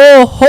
โอ้โห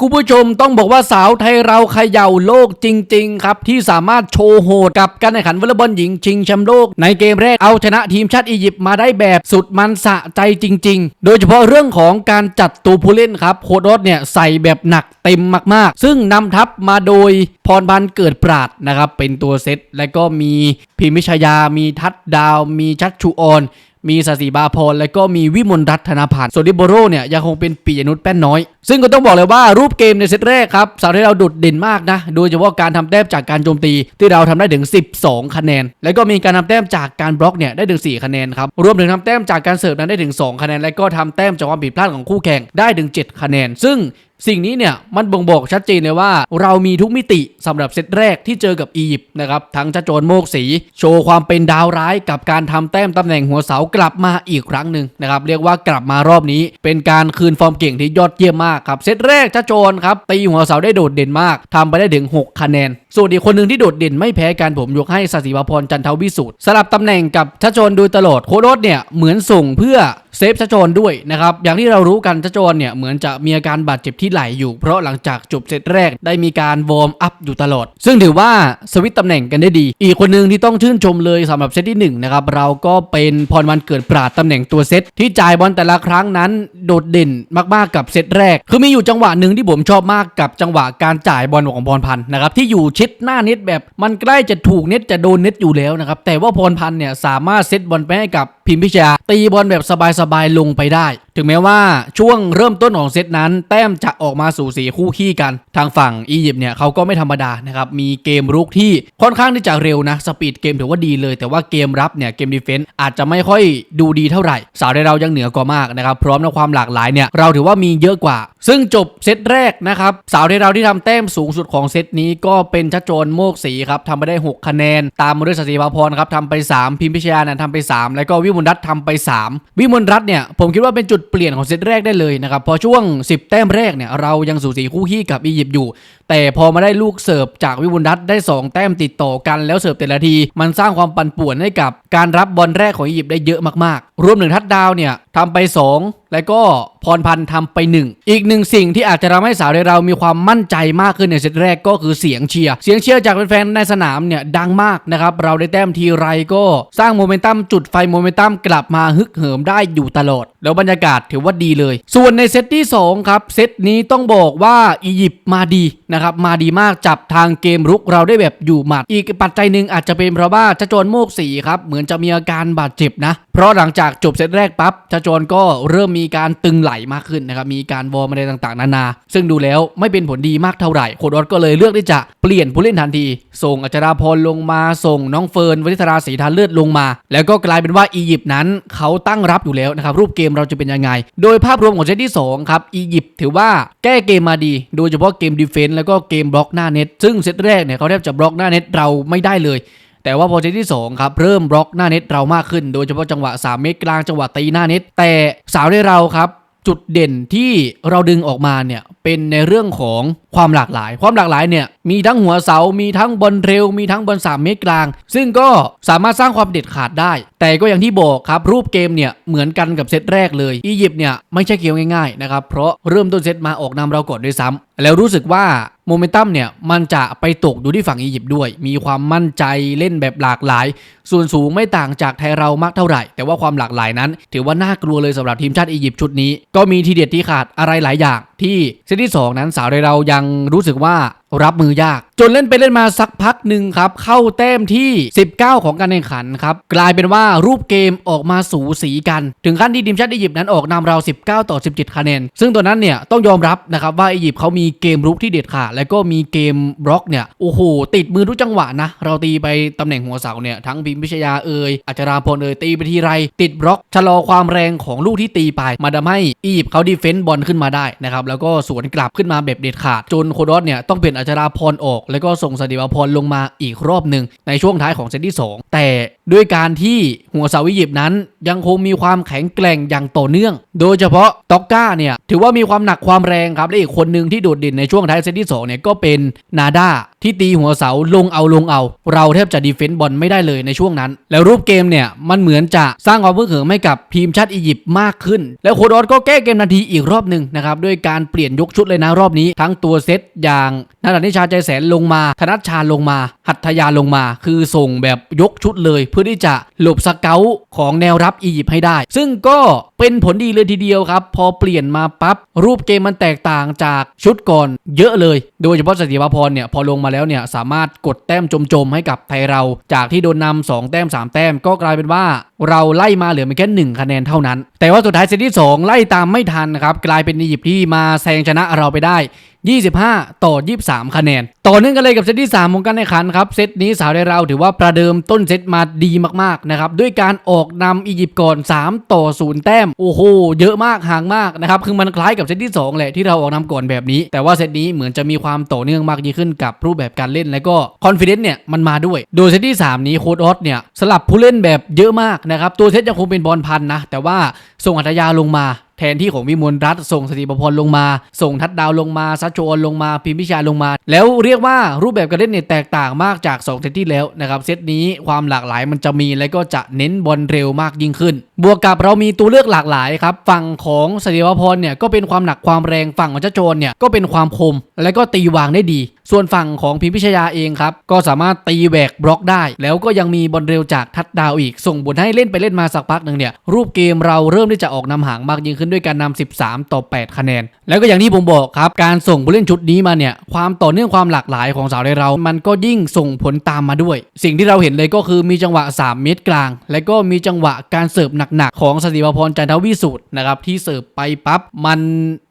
คุณผู้ชมต้องบอกว่าสาวไทยเราเขย่าโลกจริง ๆ ครับ ที่สามารถโชว์โหดกับการแข่งขันวอลเลย์บอลหญิงชิงแชมป์โลก ในเกมแรกเอาชนะทีมชาติอียิปต์มาได้แบบสุดมันสะใจจริง ๆ โดยเฉพาะเรื่องของการจัดตัวผู้เล่นครับโคดรสเนี่ยใส่แบบหนักเต็มมาก ๆ ซึ่งนำทัพมาโดยพรพันเกิดปราดนะครับเป็นตัวเซตและก็มีพิมพิชยา มีทัดดาว มีชัดชูออน มีสศิบาพรและก็มีวิมลรัตน์ธนาพันธ์ส่วนดิโบโรเนี่ยยังคงเป็นปียนุชแป้นน้อย ซึ่งก็ต้องบอกเลยว่ารูปเกมในเซตแรกครับสาวที่เราโดดเด่นมากนะโดยเฉพาะการทำแต้มจากการโจมตีที่เราทำได้ถึง 12 คะแนน แล้วก็มีการทำแต้มจากการบล็อกเนี่ยได้ถึง 4 คะแนนครับรวมถึงทำแต้มจากการเสิร์ฟนั้นได้ถึง 2 คะแนน และก็ทำแต้มจากความผิดพลาดของคู่แข่งได้ถึง 7 คะแนน ซึ่งสิ่งนี้เนี่ยมันบ่งบอกชัดเจนเลยว่า เรามีทุกมิติสำหรับเซตแรกที่เจอกับอียิปต์นะครับทั้งจะโจรโมกสี โชว์ความเป็นดาวร้ายกับการทำแต้มตำแหน่งหัวเสากลับมาอีกครั้งหนึ่งนะครับเรียกว่ากลับมารอบนี้ เป็นการคืนฟอร์มเก่งที่ยอดเยี่ยมมากครับเซตแรกจะโจรครับตีหัวเสาได้โดดเด่นมากทำไปได้ถึง 6 คะแนน ส่วนอีกคนหนึ่งที่โดดเด่นไม่แพ้กันผมยกให้สศิวพรจันทวิสุทธ์สลับตำแหน่งกับชโจรโดยตลอดโคโรสเนี่ยเหมือนส่งเพื่อเซฟชโจรด้วยนะครับ อย่างที่เรารู้กันชโจรเนี่ยเหมือนจะมีอาการบาดเจ็บที่ไหล่อยู่ เพราะหลังจากจบเซตแรกได้มีการวอร์มอัพอยู่ตลอด ซึ่งถือว่าสวิตตำแหน่งกันได้ดี อีกคนหนึ่งที่ต้องชื่นชมเลยสำหรับเซตที่หนึ่งนะครับเราก็เป็นพรวันเกิดปราดตำแหน่งตัวเซตที่จ่ายบอลแต่ละครั้งนั้นโดดเด่นมากๆกับเซตแรก คือมีอยู่จังหวะหนึ่งที่ผมชอบมากกับจังหวะการจ่ายบอลของพรพันธ์นะครับที่อยู่ชิดหน้าเน็ตแบบมันใกล้จะถูกเน็ตจะโดนเน็ตอยู่แล้วนะครับแต่ว่าพรพันธ์เนี่ยสามารถเซตบอลไปให้กับ พิมพิชยาตีบอลแบบสบายๆลงไปได้ ถึงแม้ว่าช่วงเริ่มต้นของเซตนั้น แต้มจะออกมาสู่สีคู่ขี้กัน ทางฝั่งอียิปต์เนี่ยเขาก็ไม่ธรรมดานะครับ มีเกมรุกที่ค่อนข้างที่จะเร็วนะ สปีดเกมถือว่าดีเลย แต่ว่าเกมรับเนี่ยเกมดีเฟนส์อาจจะไม่ค่อยดูดีเท่าไหร่ สาวในเรายังเหนือกว่ามากนะครับพร้อมในความหลากหลายเนี่ยเราถือว่ามีเยอะกว่า ซึ่งจบเซตแรกนะครับสาวในเราที่ทำแต้มสูงสุดของเซตนี้ก็เป็นชัดโจรโมกศรีครับทำไปได้ 6 คะแนน ตามมาด้วยสศิภาพรครับทำไป 3 พิมพิชยานันทำไป 3 แล้วก็วิมลรัตทำไป 3 วิมลรัตเนี่ยผมคิดว่าเป็นจุดเปลี่ยนของเซตแรกได้เลยนะครับพอช่วง 10 แต้มแรกเนี่ยเรายังสูสีคู่ขี้กับอียิปต์อยู่แต่พอมาได้ลูกเสิร์ฟจากวิบุลรัตได้ 2 แต้มติดต่อกันแล้วเสิร์ฟแต่ละที มันสร้างความปั่นป่วนให้กับการรับบอลแรกของอียิปต์ได้เยอะมากๆ รวมถึงทัดดาวเนี่ยทำไป 2 แล้วก็พรพันธ์ทำไป 1 อีกหนึ่งสิ่งที่อาจจะทำให้สาวในเรามีความมั่นใจมากขึ้นในเซตแรกก็คือเสียงเชียร์ เสียงเชียร์จากแฟนๆในสนามเนี่ยดังมากนะครับ เราได้แต้มทีไรก็สร้างโมเมนตัมจุดไฟโมเมนตัมกลับมาฮึกเหิมได้อยู่ตลอด แล้วบรรยากาศถือว่าดีเลย ส่วนในเซตที่สองครับเซตนี้ต้องบอกว่าอียิปต์มาดีนะครับมาดีมากจับทางเกมรุกเราได้แบบอยู่หมัด อีกปัจจัยหนึ่งอาจจะเป็นเพราะว่าชะโจรโมกสีครับเหมือนจะมีอาการบาดเจ็บนะ เพราะหลังจากจบเซตแรกปั๊บชะโจรก็เริ่มมีการตึงไหลมากขึ้นนะครับมีการวอร์มอะไรต่างๆ นานา ซึ่งดูแล้วไม่เป็นผลดีมากเท่าไหร่โคดอสก็เลยเลือกที่จะเปลี่ยนผู้เล่นทันที ส่งอัจราพรลงมาส่งน้องเฟิร์นวณิธราศรีทานเลือดลงมา แล้วก็กลายเป็นว่าอียิปต์นั้นเขาตั้งรับอยู่แล้วนะครับรูปเกมเราจะเป็นยังไง โดยภาพรวมของเซตที่สองครับอียิปต์ถือว่าแก้เกมมาดี โดยเฉพาะเกมดีเฟนส์แล้วก็เกมบล็อกหน้าเน็ต ซึ่งเซตแรกเนี่ยเขาแทบจะบล็อกหน้าเน็ตเราไม่ได้เลย แต่ว่าพอเซตที่2ครับเริ่มบล็อกหน้าเน็ตเรามากขึ้น โดยเฉพาะจังหวะ 3 เมตรกลางจังหวะตีหน้าเน็ต แต่สาวในเราครับจุดเด่นที่เราดึงออกมาเนี่ยเป็นในเรื่องของความหลากหลาย ความหลากหลายเนี่ยมีทั้งหัวเสา มีทั้งบอลเร็ว มีทั้งบอล3เมตรกลาง ซึ่งก็สามารถสร้างความเด็ดขาดได้ แต่ก็อย่างที่บอกครับรูปเกมเนี่ยเหมือนกันกับเซตแรกเลย อียิปต์เนี่ยไม่ใช่เกมง่ายๆนะครับ เพราะเริ่มต้นเซตมาออกนำเราก่อนด้วยซ้ำแล้วรู้สึกว่า โมเมนตัมเนี่ยมันจะไปตกอยู่ที่ฝั่งอียิปต์ด้วย มีความมั่นใจเล่นแบบหลากหลาย ส่วนสูงไม่ต่างจากไทยเรามากเท่าไหร่ แต่ว่าความหลากหลายนั้น ถือว่าน่ากลัวเลยสำหรับทีมชาติอียิปต์ชุดนี้ ก็มีทีเด็ดที่ขาดอะไรหลายอย่าง ที่เซตที่ 2 นั้นสาวไทยเรายังรู้สึกว่ารับมือยาก จนเล่นไปเล่นมาสักพักหนึ่งครับ เข้าแต้มที่ 19 ของการแข่งขันครับ กลายเป็นว่ารูปเกมออกมาสูสีกัน ถึงขั้นที่ทีมชาติอียิปต์นั้นออกนำเรา 19 ต่อ 17 คะแนน ซึ่งตัวนั้นเนี่ยต้องยอมรับนะครับว่าอียิปต์เขามีเกมรุกที่เด็ดขาดและก็มีเกมบล็อกเนี่ยโอ้โหติดมือทุกจังหวะนะเราตีไปตำแหน่งหัวเสาเนี่ยทั้งพิมพิชยาเอ่ยอัจราพลเอ่ยตีไปทีไร ติดบล็อกชะลอความแรงของลูกที่ตีไปมาทำให้อียิปต์เขาดีเฟนต์บอลขึ้นมาได้นะครับแล้วแล้วก็สวนกลับขึ้นมาแบบเด็ดขาด จนโคดอสเนี่ยต้องเป็นอัชราพรออก แล้วก็ส่งสติวพรลงมาอีกรอบหนึ่งในช่วงท้ายของเซตที่ 2 แต่ด้วยการที่หัวเสาอียิปต์นั้นยังคงมีความแข็งแกร่งอย่างต่อเนื่อง โดยเฉพาะต็อกก้าเนี่ยถือว่ามีความหนักความแรงครับและอีกคนหนึ่งที่โดดเด่นในช่วงท้ายเซตที่2เนี่ยก็เป็นนาดาที่ตีหัวเสาลงเอาลงเอา เราแทบจะดีเฟนต์บอลไม่ได้เลยในช่วงนั้น แล้วรูปเกมเนี่ยมันเหมือนจะสร้างความเพื่อเขิมให้กับทีมชาติอียิปต์มากขึ้น แล้วโคดอสก็แก้เกมนาทีอีกรอบหนึ่งนะครับด้วยการเปลี่ยนยกชุดเลยนะรอบนี้ ทั้งตัวเซตอย่างนาดานิชาใจแสนลงมา ธนัชชาลงมา หัตถยาลงมา คือส่งแบบยกชุดเลย เพื่อที่จะหลบสเกลของแนวรับอียิปต์ให้ได้ ซึ่งก็เป็นผลดีเลยทีเดียวครับ พอเปลี่ยนมาปั๊บรูปเกมมันแตกต่างจากชุดก่อนเยอะเลย โดยเฉพาะสติวพรเนี่ยพอลงมาแล้วเนี่ยสามารถกดแต้มจมๆให้กับไทยเรา จากที่โดนนำสองแต้มสามแต้มก็กลายเป็นว่าเราไล่มาเหลือเพียงแค่หนึ่งคะแนนเท่านั้น แต่ว่าสุดท้ายเซตที่ 2 ไล่ตามไม่ทันนะครับกลายเป็นอียิปต์ที่มาแซงชนะเราไปได้ 25 ต่อ 23 คะแนน ต่อเนื่องกันเลยกับเซตที่ 3 ของการแข่งขันครับ เซตนี้สาวไทยเราถือว่าประเดิมต้นเซตมาดีมากๆนะครับ ด้วยการออกนำอียิปต์ก่อน 3 ต่อ 0 แต้ม โอ้โห เยอะมากห่างมากนะครับ คือมันคล้ายกับเซตที่ 2 แหละที่เราออกนำก่อนแบบนี้ แต่ว่าเซตนี้เหมือนจะมีความต่อเนื่องมากยิ่งขึ้นกับรูปแบบการเล่นและก็คอนฟิเดนซ์เนี่ยมันมาด้วย โดยเซตที่ 3 นี้โค้ดออสเนี่ยสลับผู้เล่นแบบเยอะมากนะครับตัวเซตยังคงเป็นบอลพันนะแต่ว่าส่งอัธยาลงมา แทนที่ของวิมลรัตส่งสติปพรลงมา ส่งทัดดาวลงมาซัชโชนลงมาพิมพิชาลงมา แล้วเรียกว่ารูปแบบการเล่นเนี่ยแตกต่างมากจาก 2 เซตที่แล้วนะครับเซตนี้ความหลากหลายมันจะมีและก็จะเน้นบอลเร็วมากยิ่งขึ้น บวกกับเรามีตัวเลือกหลากหลายครับฝั่งของสติปพรเนี่ยก็เป็นความหนักความแรงฝั่งของชัชโชนเนี่ยก็เป็นความคมและก็ตีวางได้ดี ส่วนฝั่งของพิมพิชยาเองครับ ก็สามารถตีแหวกบล็อกได้ แล้วก็ยังมีบอลเร็วจากทัดดาวอีก ส่งบทให้เล่นไปเล่นมาสักพักหนึ่งเนี่ย รูปเกมเราเริ่มที่จะออกนำห่างมากยิ่งขึ้นด้วยการนำ13 ต่อ 8 คะแนน แล้วก็อย่างที่ผมบอกครับ การส่งผู้เล่นชุดนี้มาเนี่ย ความต่อเนื่องความหลากหลายของสาวไทยเรา มันก็ยิ่งส่งผลตามมาด้วย สิ่งที่เราเห็นเลยก็คือมีจังหวะ 3 เมตรกลาง และก็มีจังหวะการเสิร์ฟหนักๆของสติวพรจันทวิสุทธ์นะครับที่เสิร์ฟไปปั๊บมัน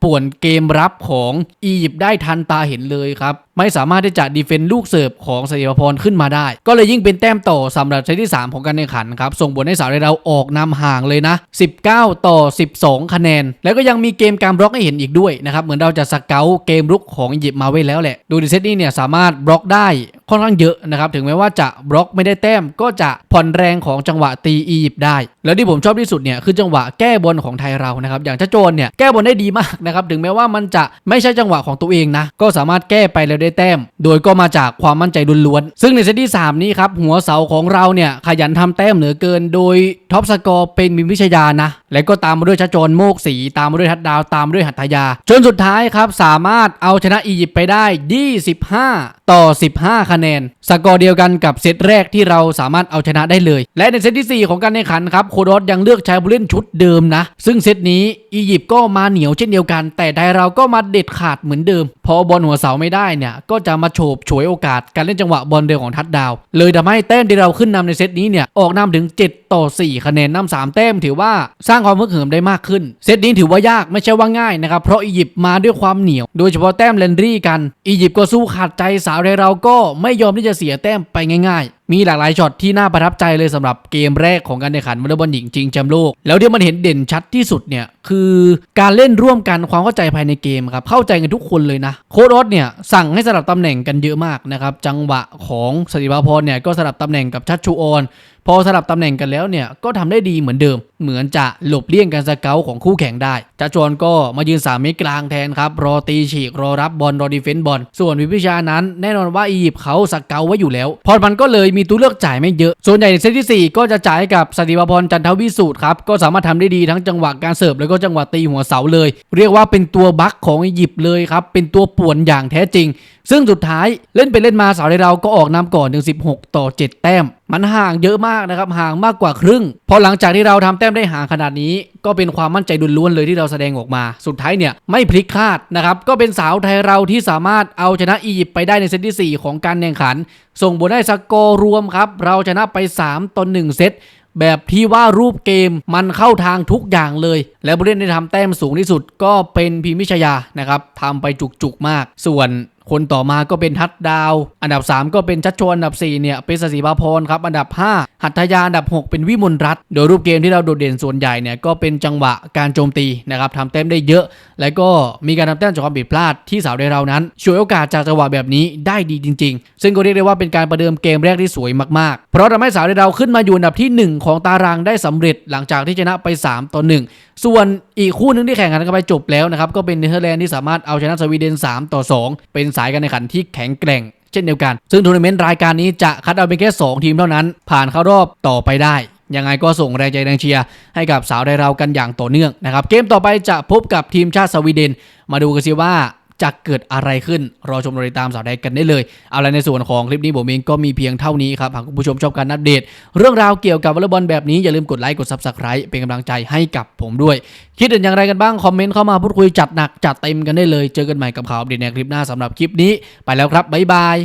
ป่วนเกมรับของอียิปต์ได้ทันตาเห็นเลยครับไม่สามารถที่จะดีเฟนต์ลูกเสิร์ฟของสติวพรขึ้นมาได้ ก็เลยยิ่งเป็นแต้มต่อสำหรับเซตที่ 3 ของการแข่งขันครับ ส่งผลให้สาวเราออกนำห่างเลยนะ 19 ต่อ 12 คะแนน แล้วก็ยังมีเกมการบล็อกให้เห็นอีกด้วยนะครับ เหมือนเราจะสเกลเกมรุกของอียิปต์มาไว้แล้วแหละ ดูดิเซตนี้เนี่ยสามารถบล็อกได้ค่อนข้างเยอะนะครับถึงแม้ว่าจะบล็อกไม่ได้แต้มก็จะผ่อนแรงของจังหวะตีอียิปต์ได้ แล้วที่ผมชอบที่สุดเนี่ยคือจังหวะแก้บอลของไทยเรานะครับอย่างชัโจนเนี่ยแก้บอลได้ดีมากนะครับถึงแม้ว่ามันจะไม่ใช่จังหวะของตัวเองนะก็สามารถแก้ไปแล้วได้แต้ม โดยก็มาจากความมั่นใจล้วนๆซึ่งในเซตที่ 3 นี้ครับหัวเสาของเราเนี่ยขยันทำแต้มเหลือเกิน โดยท็อปสกอร์เป็นมิมพิชยานะและก็ตามมาด้วยชัโจนโมกสีตามมาด้วยทัดดาวตามมาด้วยหัตถยา จนสุดท้ายครับสามารถเอาชนะอียิปต์ไปได้ 25 ต่อ 15คะแนน สกอร์เดียวกันกับเซตแรกที่เราสามารถเอาชนะได้เลย และในเซตที่ 4 ของการแข่งขันครับโคโดสยังเลือกใช้ผู้เล่นชุดเดิมนะ ซึ่งเซตนี้อียิปต์ก็มาเหนียวเช่นเดียวกัน แต่ไทยเราก็มาเด็ดขาดเหมือนเดิม พอบอลหัวเสาไม่ได้เนี่ยก็จะมาโฉบฉวยโอกาสการเล่นจังหวะบอลเร็วของทัดดาว เลยทำให้แต้มที่เราขึ้นนำในเซตนี้เนี่ยออกนำถึง 7 ต่อ 4 คะแนนนำ3แต้มถือว่าสร้างความเพิ่มเหิมได้มากขึ้น เซตนี้ถือว่ายากไม่ใช่ว่าง่ายนะครับเพราะอียิปต์มาด้วยความเหนียว โดยเฉพาะแต้มเลนรี่กันอียิปต์ก็สู้ขาดใจสาวไทยเราก็ไม่ยอมที่จะเสียแต้มไปง่ายๆ มีหลากหลายช็อตที่น่าประทับใจเลยสำหรับเกมแรกของการแข่งขันวอลเลย์บอลหญิงจริงแชมป์โลก แล้วที่มันเห็นเด่นชัดที่สุดเนี่ยคือการเล่นร่วมกันความเข้าใจภายในเกมครับเข้าใจกันทุกคนเลยนะโค้ดออสเนี่ยสั่งให้สลับตำแหน่งกันเยอะมากนะครับจังหวะของสติภาพรเนี่ยก็สลับตำแหน่งกับชัดชูออน พอสลับตำแหน่งกันแล้วเนี่ยก็ทำได้ดีเหมือนเดิม เหมือนจะหลบเลี่ยงการสเกลของคู่แข่งได้จัจวนก็มายืน3เมตรกลางแทนครับ รอตีฉีก รอรับบอลรอดีเฟนต์บอลส่วนวิพิชานั้นแน่นอนว่าอียิปต์เขาสเกลไว้อยู่แล้ว พอมันก็เลยมีตัวเลือกจ่ายไม่เยอะ ส่วนใหญ่ในเซตที่ 4 ก็จะจ่ายกับสติปพรจันทวิสูตรครับก็สามารถทำได้ดีทั้งจังหวะการเสิร์ฟแล้วก็จังหวะตีหัวเสาเลย เรียกว่าเป็นตัวบั๊กของอียิปต์เลยครับเป็นตัวป่วนอย่างแท้จริง ซึ่งสุดท้ายเล่นไปเล่นมาสาวไทยเราก็ออกนำก่อนถึง 16 ต่อ 7 แต้ม มันห่างเยอะมากนะครับห่างมากกว่าครึ่งพอหลังจากที่เราทำแต้มได้ห่างขนาดนี้ ก็เป็นความมั่นใจล้วนๆเลยที่เราแสดงออกมา สุดท้ายเนี่ยไม่พลิกคาดนะครับก็เป็นสาวไทยเราที่สามารถเอาชนะอียิปต์ไปได้ในเซตที่ 4 ของการแข่งขัน ส่งบทได้สกอร์รวมครับเราชนะไป 3ต่อ1เซตแบบที่ว่ารูปเกมมันเข้าทางทุกอย่างเลย และผู้เล่นที่ทำแต้มสูงที่สุดก็เป็นพิมพิชยานะครับทำไปจุกๆมาก ส่วน คนต่อมาก็เป็นทัดดาว อันดับ 3 ก็เป็นชัดชวนอันดับ 4 เนี่ย เป็นสศิภาพรครับ อันดับ 5 หัตถยาอันดับ 6 เป็นวิมลรัตน์โดยรูปเกมที่เราโดดเด่นส่วนใหญ่เนี่ย ก็เป็นจังหวะการโจมตีนะครับทำแต้มได้เยอะ แล้วก็มีการทำแต้มจากความผิดพลาดที่สาวในเรานั้นช่วยโอกาสจากจังหวะแบบนี้ได้ดีจริง ๆ ซึ่งก็เรียกได้ว่าเป็นการประเดิมเกมแรกที่สวยมากๆ เพราะทำให้สาวในเราขึ้นมาอยู่อันดับที่ 1 ของตารางได้สำเร็จหลังจากที่ชนะไป 3ต่อ1ส่วนอีกคู่หนึงที่แข่งขันกันไปจบแล้วนะครับก็เป็นเนเธอร์แลนด์ที่สามารถเอาชนะสวีเดน 3 ต่อ 2 เป็นสายการแข่งขันที่แข็งแกร่งเช่นเดียวกัน ซึ่งทัวร์นาเมนต์รายการนี้จะคัดเอาเป็นแค่ 2 ทีมเท่านั้น ผ่านเข้ารอบต่อไปได้ ยังไงก็ส่งแรงใจแรงเชียร์ให้กับสาวไทยเรากันอย่างต่อเนื่องนะครับ เกมต่อไปจะพบกับทีมชาติสวีเดน มาดูกันสิว่า จะเกิดอะไรขึ้น รอชมรอติดตามสาวแดงกันได้เลย เอาละในส่วนของคลิปนี้ผมเองก็มีเพียงเท่านี้ครับ หากคุณผู้ชมชอบการอัปเดต เรื่องราวเกี่ยวกับวอลเลย์บอลแบบนี้อย่าลืมกดไลค์กด Subscribe เป็นกำลังใจให้กับผมด้วย คิดเห็นอย่างไรกันบ้างคอมเมนต์เข้ามาพูดคุยจัดหนักจัดเต็มกันได้เลย เจอกันใหม่กับข่าวอัปเดตในคลิปหน้าสำหรับคลิปนี้ ไปแล้วครับบ๊ายบาย